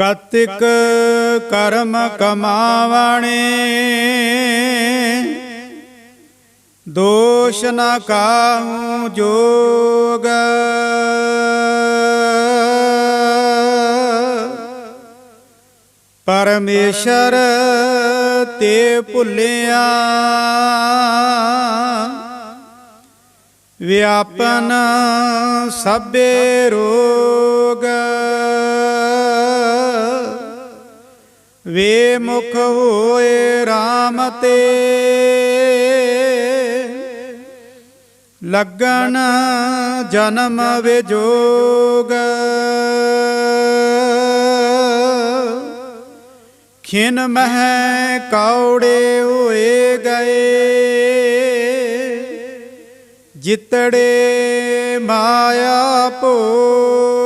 ਕਤਿਕ ਕਰਮ ਕਮਾਵਣੇ ਦੋਸ਼ ਨ ਕਾਹੂ ਜੋਗ। ਪਰਮੇਸ਼ਰ ਤੇ ਭੁੱਲਿਆ ਵਿਆਪਨ ਸਭੇ ਰੋ ਵੇ ਮੁਖ ਹੋਏ RAM ਤੇ। ਲੱਗਣ ਜਨਮ ਵਿਜੋਗ ਖਿਨ ਮਹਿ ਕੌੜੇ ਹੋਏ ਗਏ। ਜਿਤੜੇ ਮਾਇਆ ਭੋਗ।